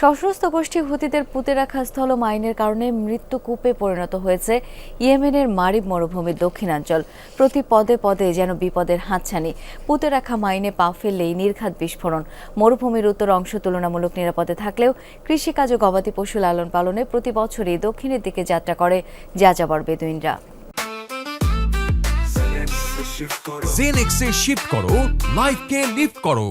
সশস্ত্র গোষ্ঠী হুতিদের পুঁতে রাখা স্থল মাইনের কারণে মৃত্যু কূপে পরিণত হয়েছে ইয়েমেনের মারিব মরুভূমির দক্ষিণাঞ্চল। প্রতি পদে পদে যেন বিপদের হাতছানি। পুঁতে রাখা মাইনে পা ফেললেই নির্ঘাত বিস্ফোরণ। মরুভূমির উত্তর অংশ তুলনামূলক নিরাপদে থাকলেও কৃষিকাজ ও গবাদি পশু লালন পালনে প্রতি বছরই দক্ষিণের দিকে যাত্রা করে যাযাবর বেদুইনরা। জেনেক্সে শিফট করো। লাইফকে লিফট করো।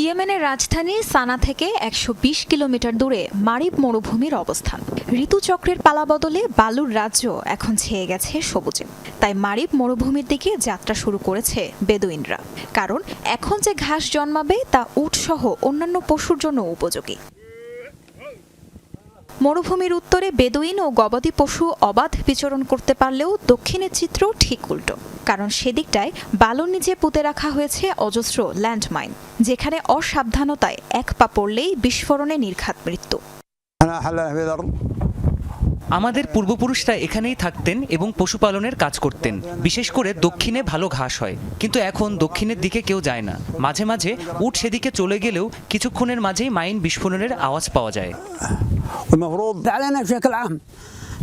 ইয়েমেনের রাজধানী সানা থেকে একশো বিশ কিলোমিটার দূরে মারিব মরুভূমির অবস্থান। ঋতুচক্রের পালা বদলে বালুর রাজ্য এখন ছেয়ে গেছে সবুজে। তাই মারিব মরুভূমির দিকে যাত্রা শুরু করেছে বেদুইনরা। কারণ এখন যে ঘাস জন্মাবে তা উটসহ অন্যান্য পশুর জন্য উপযোগী। মরুভূমির উত্তরে বেদুইন ও গবাদি পশু অবাধ বিচরণ করতে পারলেও দক্ষিণের চিত্র ঠিক উল্টো। কারণ সেদিকটায় বালুর নিচে পুঁতে রাখা হয়েছে অজস্র ল্যান্ডমাইন, যেখানে অসাবধানতায় এক পা পড়লেই বিস্ফোরণে নির্ঘাত মৃত্যু। আমাদের পূর্বপুরুষরা এখানেই থাকতেন এবং পশুপালনের কাজ করতেন, বিশেষ করে দক্ষিণে ভালো ঘাস হয়। কিন্তু এখন দক্ষিণের দিকে কেউ যায় না। মাঝে মাঝে উঠ সেদিকে চলে গেলেও কিছুক্ষণের মাঝেই মাইন বিস্ফোরণের আওয়াজ পাওয়া যায়। والمفروض علينا بشكل عام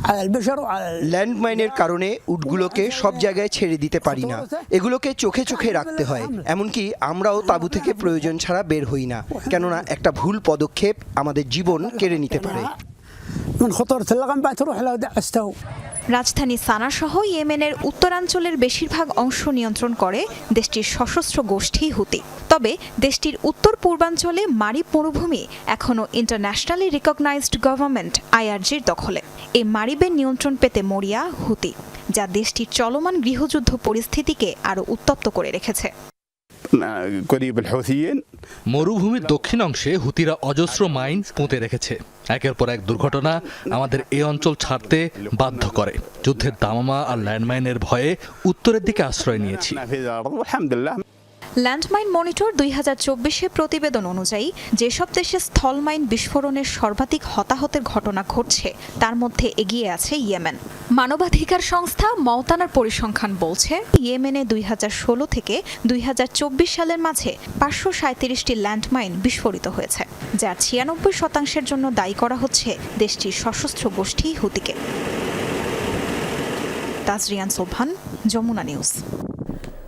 على البشر وعلى ال- ল্যান্ডমাইনের কারণে উটগুলোকে সব জায়গায় ছেড়ে দিতে পারি না এগুলোকে চোখে চোখে রাখতে হয় এমনকি আমরাও তাঁবু থেকে প্রয়োজন ছাড়া বের হই না কেননা একটা ভুল পদক্ষেপ আমাদের জীবন কেড়ে নিতে পারে রাজধানী সানাসহ ইয়েমেনের উত্তরাঞ্চলের বেশিরভাগ অংশ নিয়ন্ত্রণ করে দেশটির সশস্ত্র গোষ্ঠী হুতি। তবে দেশটির উত্তর পূর্বাঞ্চলে মারি মরুভূমি এখনও ইন্টারন্যাশনালি রিকগনাইজড গভর্নমেন্ট আইআরজির দখলে। এই মারিবের নিয়ন্ত্রণ পেতে মরিয়া হুতি, যা দেশটির চলমান গৃহযুদ্ধ পরিস্থিতিকে আরও উত্তপ্ত করে রেখেছে। মরুভূমির দক্ষিণ অংশে হুতিরা অজস্র মাইন পুঁতে রেখেছে। একের পর এক দুর্ঘটনা আমাদের এ অঞ্চল ছাড়তে বাধ্য করে। যুদ্ধের দামামা আর ল্যান্ডমাইনের ভয়ে উত্তরের দিকে আশ্রয় নিয়েছি। ল্যান্ডমাইন মনিটর দুই হাজার চব্বিশে প্রতিবেদন অনুযায়ী, যেসব দেশে স্থলমাইন বিস্ফোরণের সর্বাধিক হতাহতের ঘটনা ঘটছে, তার মধ্যে এগিয়ে আছে ইয়েমেন। মানবাধিকার সংস্থা মওতানার পরিসংখ্যান বলছে, ইয়েমেনে দুই হাজার ষোলো থেকে দুই হাজার চব্বিশ সালের মাঝে পাঁচশো সাঁত্রিশটি ল্যান্ডমাইন বিস্ফোরিত হয়েছে যার ছিয়ানব্বই শতাংশের জন্য দায়ী করা হচ্ছে দেশটির সশস্ত্র গোষ্ঠী হুতিকে। তাজরিয়ান সোভান যমুনা নিউজ।